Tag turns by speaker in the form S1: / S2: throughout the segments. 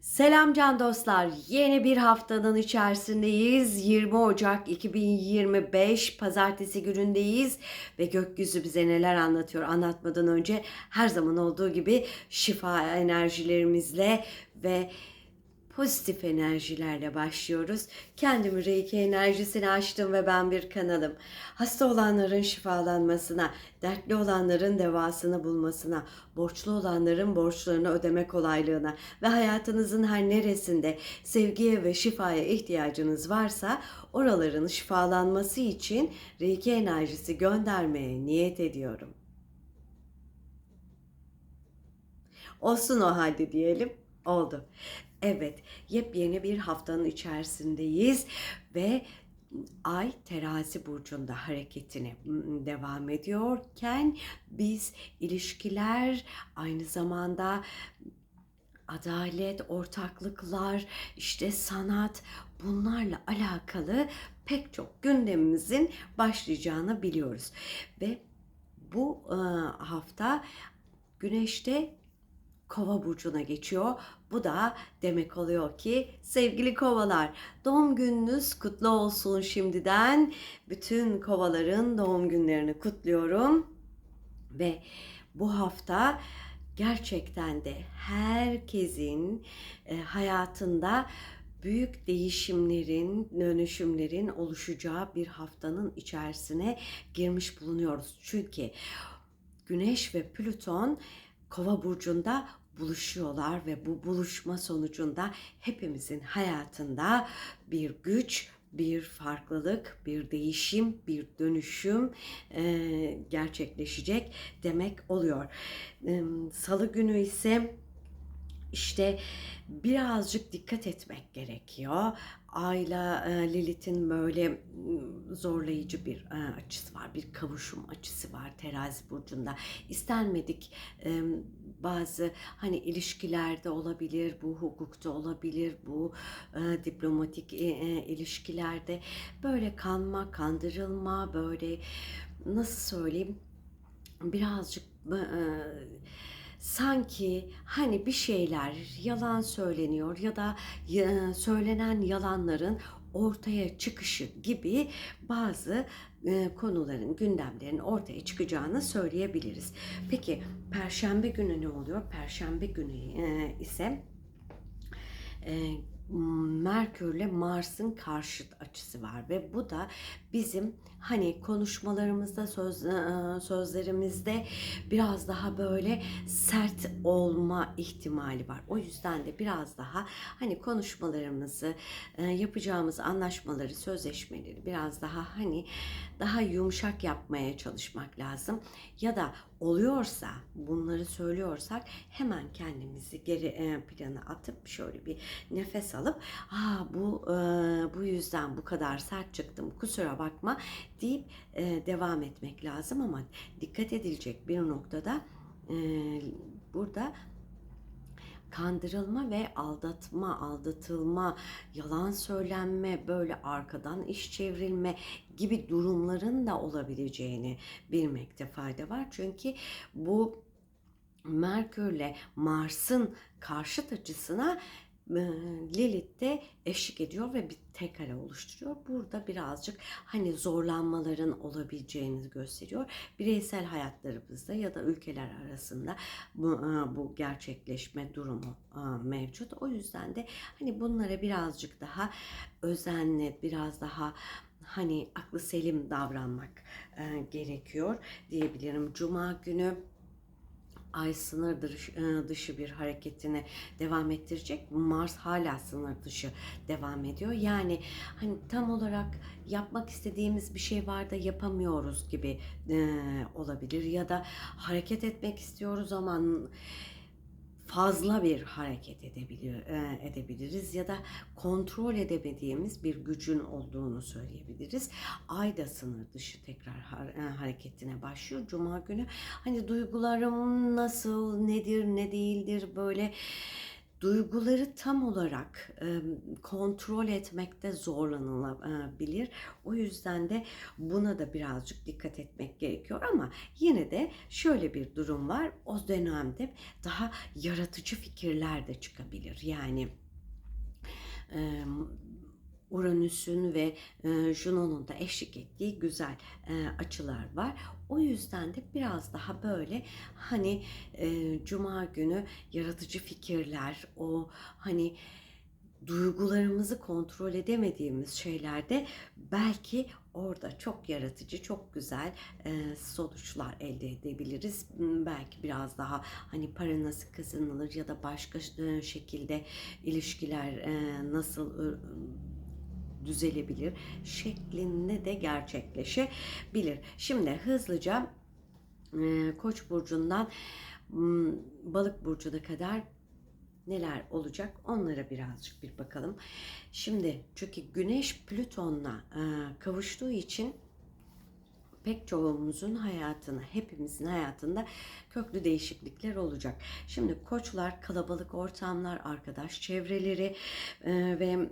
S1: Selam can dostlar. Yeni bir haftanın içerisindeyiz. 20 Ocak 2025 pazartesi günündeyiz ve gökyüzü bize neler anlatıyor anlatmadan önce her zaman olduğu gibi şifa enerjilerimizle ve pozitif enerjilerle başlıyoruz. Kendimi Reiki enerjisini açtım ve ben bir kanalım. Hasta olanların şifalanmasına, dertli olanların devasını bulmasına, borçlu olanların borçlarını ödeme kolaylığına ve hayatınızın her neresinde sevgiye ve şifaya ihtiyacınız varsa oraların şifalanması için Reiki enerjisi göndermeye niyet ediyorum. Olsun o halde diyelim. Oldu. Evet, yepyeni bir haftanın içerisindeyiz ve Ay terazi burcunda hareketine mm, devam ediyorken biz ilişkiler aynı zamanda adalet, ortaklıklar, işte sanat bunlarla alakalı pek çok gündemimizin başlayacağını biliyoruz. Ve bu hafta Güneş'te Kova burcuna geçiyor. Bu da demek oluyor ki sevgili kovalar doğum gününüz kutlu olsun şimdiden. Bütün kovaların doğum günlerini kutluyorum. Ve bu hafta gerçekten de herkesin e, hayatında büyük değişimlerin, dönüşümlerin oluşacağı bir haftanın içerisine girmiş bulunuyoruz. Çünkü Güneş ve Plüton Kova burcunda buluşuyorlar ve bu buluşma sonucunda hepimizin hayatında bir güç, bir farklılık, bir değişim, bir dönüşüm e, gerçekleşecek demek oluyor. E, Salı günü ise işte birazcık dikkat etmek gerekiyor. Ayla e, Lilith'in böyle zorlayıcı bir e, açısı var. Bir kavuşum açısı var terazi burcunda. İstenmedik bazı hani ilişkilerde olabilir, bu hukukta olabilir, bu e, diplomatik ilişkilerde böyle kanma, kandırılma, böyle nasıl söyleyeyim birazcık sanki hani bir şeyler yalan söyleniyor ya da söylenen yalanların ortaya çıkışı gibi bazı e, konuların, gündemlerin ortaya çıkacağını söyleyebiliriz. Peki Perşembe günü ne oluyor? Perşembe günü e, ise e, Merkürle Mars'ın karşıt açısı var ve bu da bizim hani konuşmalarımızda söz e, sözlerimizde biraz daha böyle sert olma ihtimali var. O yüzden de biraz daha hani konuşmalarımızı e, yapacağımız anlaşmaları, sözleşmeleri biraz daha hani daha yumuşak yapmaya çalışmak lazım. Ya da oluyorsa bunları söylüyorsak hemen kendimizi geri e, plana atıp şöyle bir nefes alıp Aa, bu bu yüzden bu kadar sert çıktım kusura bakma deyip e, devam etmek lazım ama dikkat edilecek bir noktada e, burada kandırılma ve aldatma, aldatılma, yalan söylenme, böyle arkadan iş çevrilme gibi durumların da olabileceğini bilmekte fayda var. Çünkü bu Merkürle Mars'ın karşıt açısına Lilith de eşlik ediyor ve bir tek kare oluşturuyor. Burada birazcık hani zorlanmaların olabileceğini gösteriyor. Bireysel hayatlarımızda ya da ülkeler arasında bu, e, bu gerçekleşme durumu e, mevcut. O yüzden de hani bunlara birazcık daha özenli, biraz daha hani aklı selim davranmak e, gerekiyor diyebilirim. Cuma günü Ay sınır dışı, e, dışı bir hareketini devam ettirecek. Mars hala sınır dışı devam ediyor. Yani hani tam olarak yapmak istediğimiz bir şey var da yapamıyoruz gibi e, olabilir. Ya da hareket etmek istiyoruz ama fazla bir hareket edebilir, e, edebiliriz ya da kontrol edemediğimiz bir gücün olduğunu söyleyebiliriz. Ay da sınır dışı tekrar e, hareketine başlıyor. Cuma günü hani duygularım nasıl, nedir, ne değildir böyle duyguları tam olarak kontrol etmekte zorlanılabilir. O yüzden de buna da birazcık dikkat etmek gerekiyor ama yine de şöyle bir durum var. O dönemde daha yaratıcı fikirler de çıkabilir. Yani Uranüs'ün ve e, Juno'nun da eşlik ettiği güzel e, açılar var. O yüzden de biraz daha böyle hani e, Cuma günü yaratıcı fikirler, o hani duygularımızı kontrol edemediğimiz şeylerde belki orada çok yaratıcı, çok güzel e, sonuçlar elde edebiliriz. M, Belki biraz daha hani para nasıl kazanılır ya da başka e, şekilde ilişkiler e, nasıl düzelebilir şeklinde de gerçekleşebilir. Şimdi hızlıca e, Koç burcundan Balık burcuna kadar neler olacak onlara birazcık bir bakalım. Şimdi çünkü Güneş Plüton'la e, kavuştuğu için pek çoğumuzun hayatını, hepimizin hayatında köklü değişiklikler olacak. Şimdi koçlar, kalabalık ortamlar, arkadaş çevreleri e, ve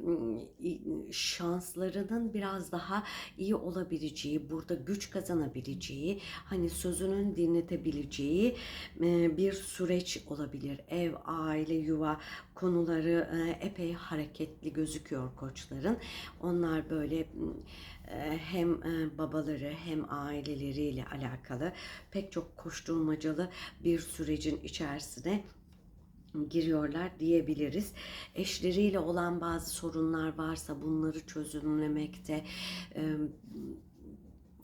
S1: şanslarının biraz daha iyi olabileceği, burada güç kazanabileceği, hani sözünün dinletebileceği e, bir süreç olabilir. Ev, aile, yuva konuları e, epey hareketli gözüküyor koçların. Onlar böyle hem e, babaları hem aileleriyle alakalı pek çok koşturmacalı bir sürecin içerisine giriyorlar diyebiliriz. Eşleriyle olan bazı sorunlar varsa bunları çözümlemekte e,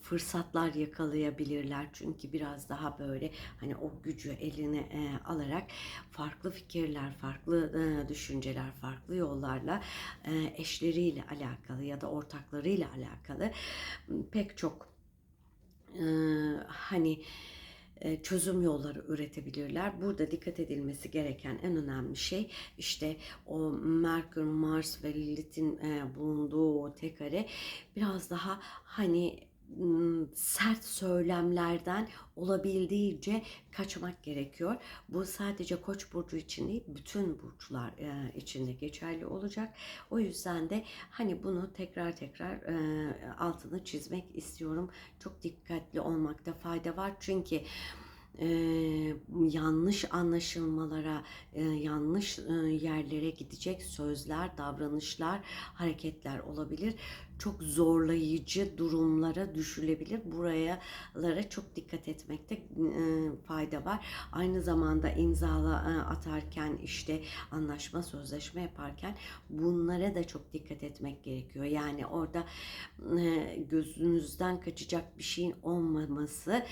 S1: fırsatlar yakalayabilirler. Çünkü biraz daha böyle hani o gücü eline e, alarak farklı fikirler, farklı e, düşünceler, farklı yollarla e, eşleriyle alakalı ya da ortaklarıyla alakalı pek çok e, hani e, çözüm yolları üretebilirler. Burada dikkat edilmesi gereken en önemli şey işte o Merkür, Mars ve Lilith'in e, bulunduğu o tek biraz daha hani sert söylemlerden olabildiğince kaçmak gerekiyor. Bu sadece Koç burcu için değil, bütün burçlar e, geçerli olacak. O yüzden de hani bunu tekrar tekrar altını çizmek istiyorum. Çok dikkatli olmakta fayda var. Çünkü e, yanlış anlaşılmalara, e, yanlış e, yerlere gidecek sözler, davranışlar, hareketler olabilir. Çok zorlayıcı durumlara düşülebilir. Buralara çok dikkat etmekte e, fayda var. Aynı zamanda imzala e, atarken işte anlaşma, sözleşme yaparken bunlara da çok dikkat etmek gerekiyor. Yani orada e, gözünüzden kaçacak bir şeyin olmaması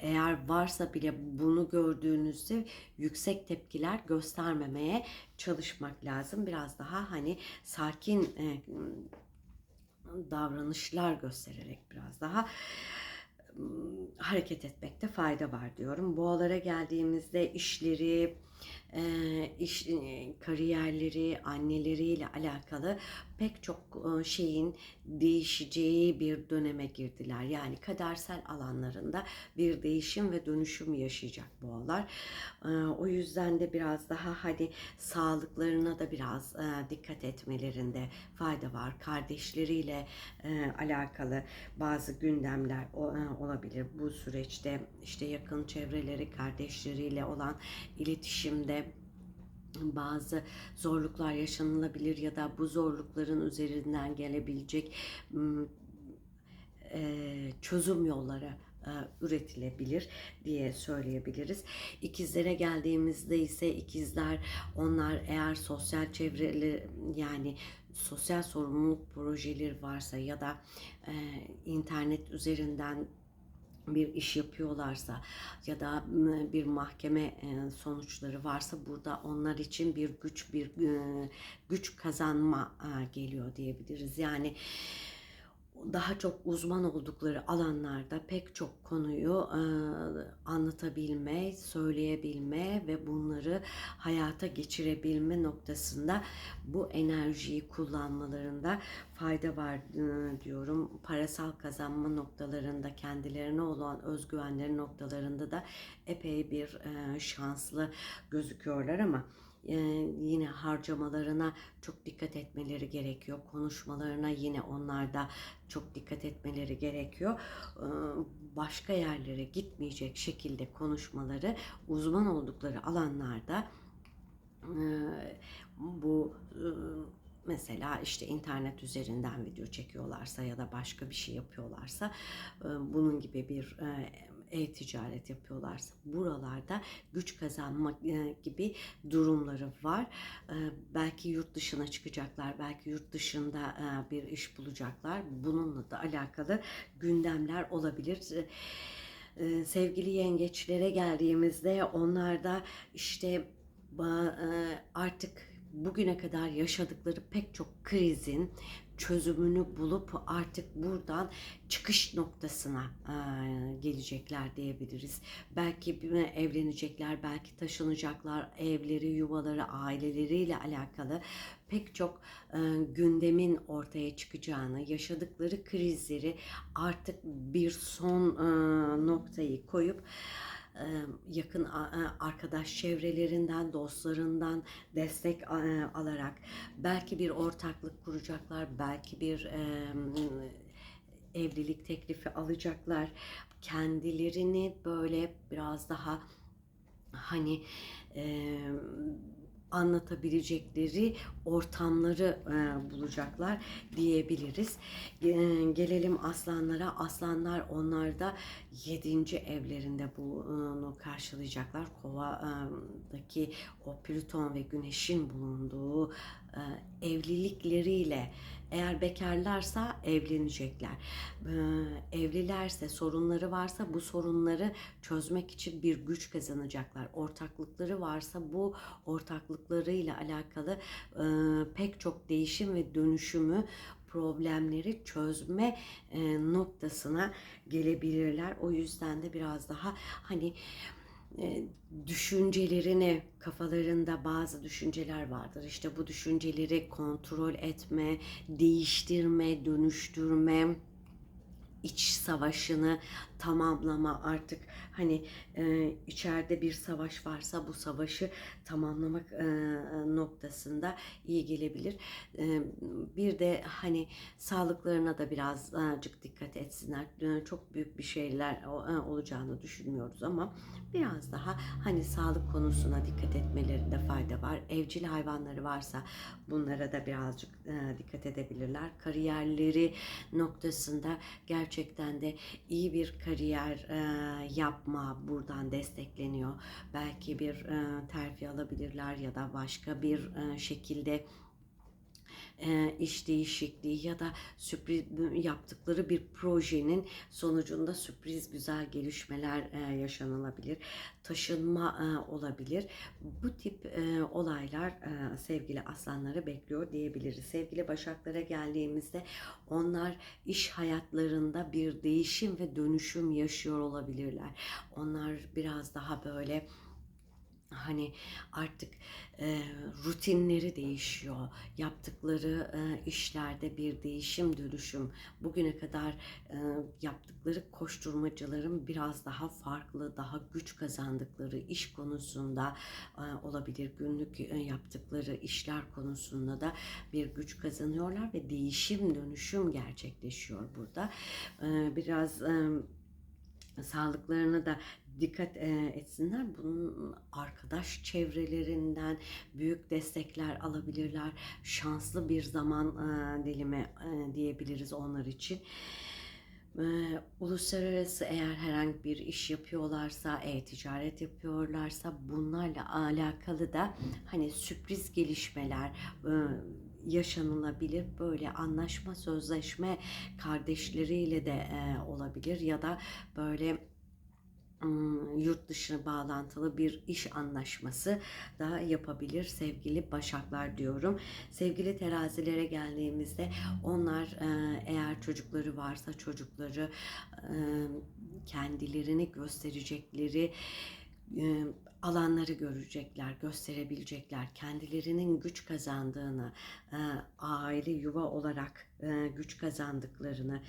S1: eğer varsa bile bunu gördüğünüzde yüksek tepkiler göstermemeye çalışmak lazım. Biraz daha hani sakin davranışlar göstererek biraz daha hareket etmekte fayda var diyorum. Boğalara geldiğimizde işleri, iş kariyerleri, anneleriyle alakalı pek çok şeyin değişeceği bir döneme girdiler. Yani kadersel alanlarında bir değişim ve dönüşüm yaşayacak boğalar. O yüzden de biraz daha hani sağlıklarına da biraz dikkat etmelerinde fayda var. Kardeşleriyle alakalı bazı gündemler olabilir. Bu süreçte işte yakın çevreleri, kardeşleriyle olan iletişimde bazı zorluklar yaşanılabilir ya da bu zorlukların üzerinden gelebilecek e, çözüm yolları e, üretilebilir diye söyleyebiliriz. İkizlere geldiğimizde ise ikizler onlar eğer sosyal çevreli yani sosyal sorumluluk projeleri varsa ya da e, internet üzerinden bir iş yapıyorlarsa ya da m, bir mahkeme e, sonuçları varsa burada onlar için bir güç bir e, güç kazanma e, geliyor diyebiliriz. Yani daha çok uzman oldukları alanlarda pek çok konuyu anlatabilme, söyleyebilme ve bunları hayata geçirebilme noktasında bu enerjiyi kullanmalarında fayda var diyorum. Parasal kazanma noktalarında kendilerine olan özgüvenleri noktalarında da epey bir şanslı gözüküyorlar ama yine harcamalarına çok dikkat etmeleri gerekiyor. Konuşmalarına yine onlarda çok dikkat etmeleri gerekiyor. Başka yerlere gitmeyecek şekilde konuşmaları uzman oldukları alanlarda bu mesela işte internet üzerinden video çekiyorlarsa ya da başka bir şey yapıyorlarsa bunun gibi bir e-ticaret yapıyorlarsa buralarda güç kazanmak e, gibi durumları var. E, belki yurt dışına çıkacaklar, belki yurt dışında e, bir iş bulacaklar. Bununla da alakalı gündemler olabilir. Sevgili yengeçlere geldiğimizde onlar da işte artık bugüne kadar yaşadıkları pek çok krizin çözümünü bulup artık buradan çıkış noktasına e, gelecekler diyebiliriz. Belki evlenecekler, belki taşınacaklar, evleri, yuvaları, aileleriyle alakalı pek çok e, gündemin ortaya çıkacağını, yaşadıkları krizleri artık bir son e, noktayı koyup yakın arkadaş çevrelerinden, dostlarından destek alarak belki bir ortaklık kuracaklar, belki bir evlilik teklifi alacaklar. Kendilerini böyle biraz daha hani anlatabilecekleri ortamları e, bulacaklar diyebiliriz. Ge- Gelelim aslanlara. Aslanlar onlar da 7. evlerinde bunu karşılayacaklar. Kova'daki o Plüton ve Güneş'in bulunduğu e, evlilikleriyle eğer bekarlarsa evlenecekler. Ee, evlilerse sorunları varsa bu sorunları çözmek için bir güç kazanacaklar. Ortaklıkları varsa bu ortaklıklarıyla alakalı e, pek çok değişim ve dönüşümü problemleri çözme e, noktasına gelebilirler. O yüzden de biraz daha hani e, düşüncelerini kafalarında bazı düşünceler vardır. İşte bu düşünceleri kontrol etme, değiştirme, dönüştürme, iç savaşını tamamlama artık hani e, içeride bir savaş varsa bu savaşı tamamlamak e, noktasında iyi gelebilir. E, bir de hani sağlıklarına da birazcık dikkat etsinler. E, çok büyük bir şeyler e, olacağını düşünmüyoruz ama biraz daha hani sağlık konusuna dikkat etmelerinde fayda var. Evcil hayvanları varsa bunlara da birazcık e, dikkat edebilirler. Kariyerleri noktasında gerçekten de iyi bir kariyer e, yapma buradan destekleniyor. Belki bir e, terfi alabilirler ya da başka bir e, şekilde e, iş değişikliği ya da sürpriz yaptıkları bir projenin sonucunda sürpriz güzel gelişmeler e, yaşanılabilir. Taşınma e, olabilir. Bu tip e, olaylar sevgili aslanları bekliyor diyebiliriz. Sevgili başaklara geldiğimizde onlar iş hayatlarında bir değişim ve dönüşüm yaşıyor olabilirler. Onlar biraz daha böyle hani artık e, rutinleri değişiyor. Yaptıkları e, işlerde bir değişim dönüşüm. Bugüne kadar e, yaptıkları koşturmacıların biraz daha farklı, daha güç kazandıkları iş konusunda e, olabilir. Günlük e, yaptıkları işler konusunda da bir güç kazanıyorlar ve değişim dönüşüm gerçekleşiyor burada. E, biraz e, sağlıklarına da dikkat e, etsinler. Bunun arkadaş çevrelerinden büyük destekler alabilirler. Şanslı bir zaman e, dilimi e, diyebiliriz onlar için. Uluslararası eğer herhangi bir iş yapıyorlarsa, e-ticaret yapıyorlarsa bunlarla alakalı da hani sürpriz gelişmeler yaşanılabilir. Böyle anlaşma, sözleşme kardeşleriyle de e, olabilir ya da böyle yurt dışı bağlantılı bir iş anlaşması da yapabilir sevgili başaklar diyorum. Sevgili terazilere geldiğimizde onlar e, eğer çocukları varsa çocukları kendilerini gösterecekleri alanları görecekler, gösterebilecekler. Kendilerinin güç kazandığını, e, aile yuva olarak e, güç kazandıklarını,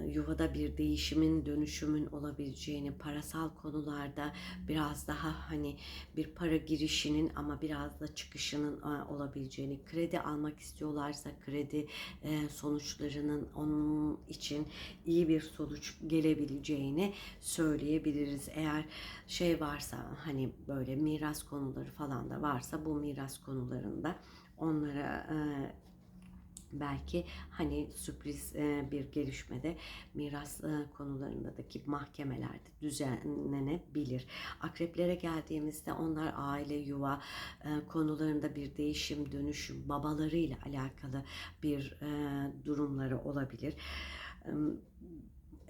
S1: yuvada bir değişimin, dönüşümün olabileceğini, parasal konularda biraz daha hani bir para girişinin ama biraz da çıkışının e, olabileceğini, kredi almak istiyorlarsa kredi e, sonuçlarının onun için iyi bir sonuç gelebileceğini söyleyebiliriz. Eğer şey varsa hani böyle miras konuları falan da varsa bu miras konularında onlara e, belki hani sürpriz e, bir gelişmede miras e, konularındaki mahkemelerde düzenlenebilir. Akreplere geldiğimizde onlar aile, yuva e, konularında bir değişim, dönüşüm, babalarıyla alakalı bir durumları olabilir.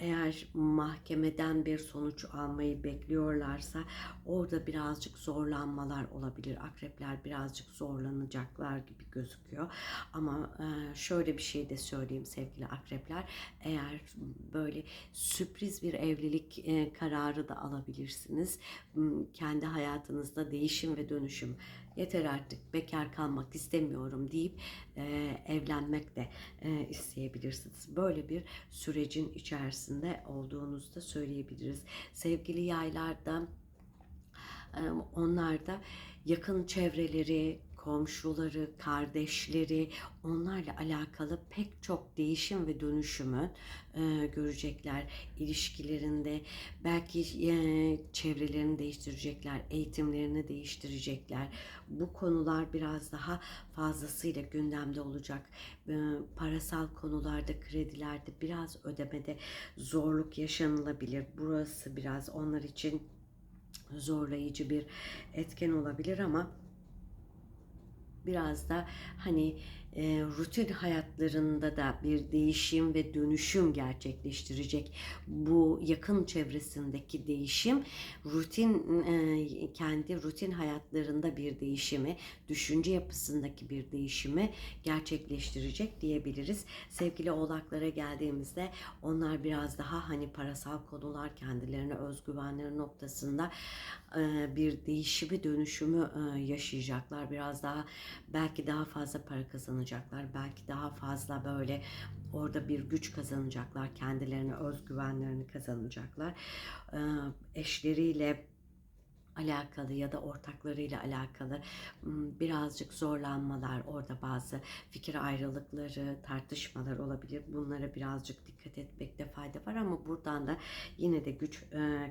S1: Eğer mahkemeden bir sonuç almayı bekliyorlarsa orada birazcık zorlanmalar olabilir. Akrepler birazcık zorlanacaklar gibi gözüküyor. Ama e, şöyle bir şey de söyleyeyim sevgili akrepler. Eğer böyle sürpriz bir evlilik e, kararı da alabilirsiniz. M, Kendi hayatınızda değişim ve dönüşüm yeter artık bekar kalmak istemiyorum deyip e, evlenmek de e, isteyebilirsiniz. Böyle bir sürecin içerisinde olduğunuzu da söyleyebiliriz. Sevgili yaylarda onlar da yakın çevreleri, komşuları, kardeşleri onlarla alakalı pek çok değişim ve dönüşümü e, görecekler ilişkilerinde. Belki e, çevrelerini değiştirecekler, eğitimlerini değiştirecekler. Bu konular biraz daha fazlasıyla gündemde olacak. E, parasal konularda, kredilerde biraz ödemede zorluk yaşanılabilir. Burası biraz onlar için zorlayıcı bir etken olabilir ama biraz da hani e, rutin hayatlarında da bir değişim ve dönüşüm gerçekleştirecek. Bu yakın çevresindeki değişim rutin e, kendi rutin hayatlarında bir değişimi, düşünce yapısındaki bir değişimi gerçekleştirecek diyebiliriz. Sevgili oğlaklara geldiğimizde onlar biraz daha hani parasal konular kendilerine özgüvenleri noktasında e, bir değişimi dönüşümü e, yaşayacaklar. Biraz daha belki daha fazla para kazanacaklar. Belki daha fazla böyle orada bir güç kazanacaklar. Kendilerine özgüvenlerini kazanacaklar. Eşleriyle alakalı ya da ortaklarıyla alakalı birazcık zorlanmalar, orada bazı fikir ayrılıkları, tartışmalar olabilir. Bunlara birazcık dikkat etmekte fayda var ama buradan da yine de güç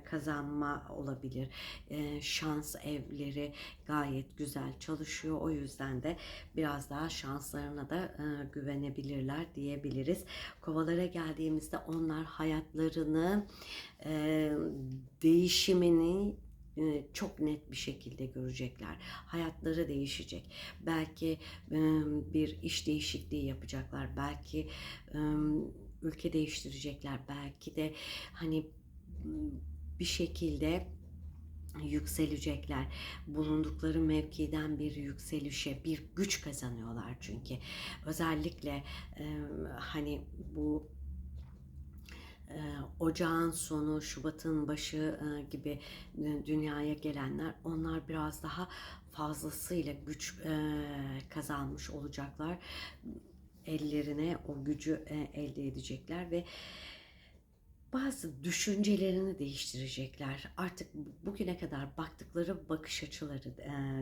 S1: kazanma olabilir. Şans evleri gayet güzel çalışıyor. O yüzden de biraz daha şanslarına da güvenebilirler diyebiliriz. Kovalara geldiğimizde onlar hayatlarını değişimini çok net bir şekilde görecekler. Hayatları değişecek. Belki e, bir iş değişikliği yapacaklar. Belki e, ülke değiştirecekler. Belki de hani bir şekilde yükselecekler. Bulundukları mevkiden bir yükselişe, bir güç kazanıyorlar çünkü. Özellikle hani bu e, ocağın sonu, Şubat'ın başı e, gibi e, dünyaya gelenler onlar biraz daha fazlasıyla güç kazanmış olacaklar. Ellerine o gücü elde edecekler ve bazı düşüncelerini değiştirecekler. Artık bugüne kadar baktıkları bakış açıları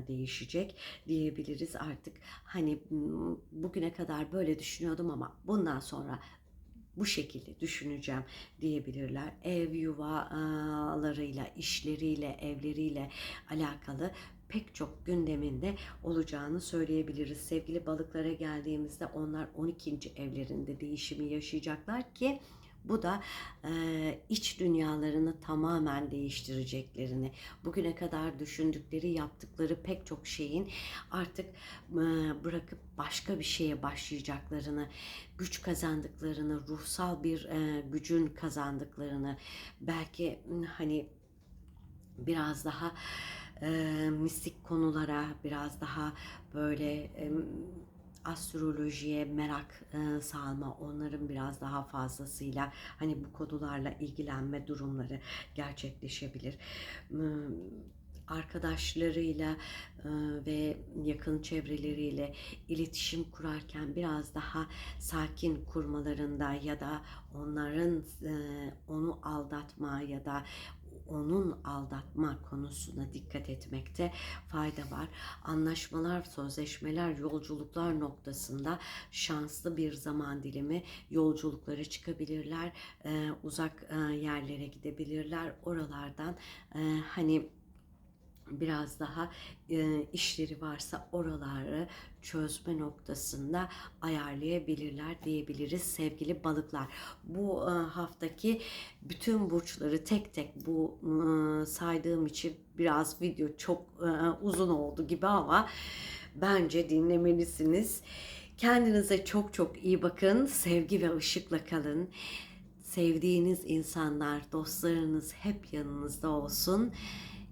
S1: değişecek diyebiliriz. Artık hani bugüne kadar böyle düşünüyordum ama bundan sonra bu şekilde düşüneceğim diyebilirler. Ev yuvalarıyla, işleriyle, evleriyle alakalı pek çok gündeminde olacağını söyleyebiliriz. Sevgili balıklara geldiğimizde onlar 12. evlerinde değişimi yaşayacaklar ki bu da e, iç dünyalarını tamamen değiştireceklerini, bugüne kadar düşündükleri, yaptıkları pek çok şeyin artık e, bırakıp başka bir şeye başlayacaklarını, güç kazandıklarını, ruhsal bir e, gücün kazandıklarını, belki hani biraz daha e, mistik konulara, biraz daha böyle e, astrolojiye merak e, salma, onların biraz daha fazlasıyla hani bu konularla ilgilenme durumları gerçekleşebilir. arkadaşlarıyla e, ve yakın çevreleriyle iletişim kurarken biraz daha sakin kurmalarında ya da onların e, onu aldatma ya da onun aldatma konusuna dikkat etmekte fayda var. Anlaşmalar, sözleşmeler, yolculuklar noktasında şanslı bir zaman dilimi yolculuklara çıkabilirler. uzak yerlere gidebilirler. Oralardan hani biraz daha e, işleri varsa oraları çözme noktasında ayarlayabilirler diyebiliriz sevgili balıklar. Bu e, haftaki bütün burçları tek tek bu e, saydığım için biraz video çok e, uzun oldu gibi ama bence dinlemelisiniz. Kendinize çok çok iyi bakın. Sevgi ve ışıkla kalın. Sevdiğiniz insanlar, dostlarınız hep yanınızda olsun.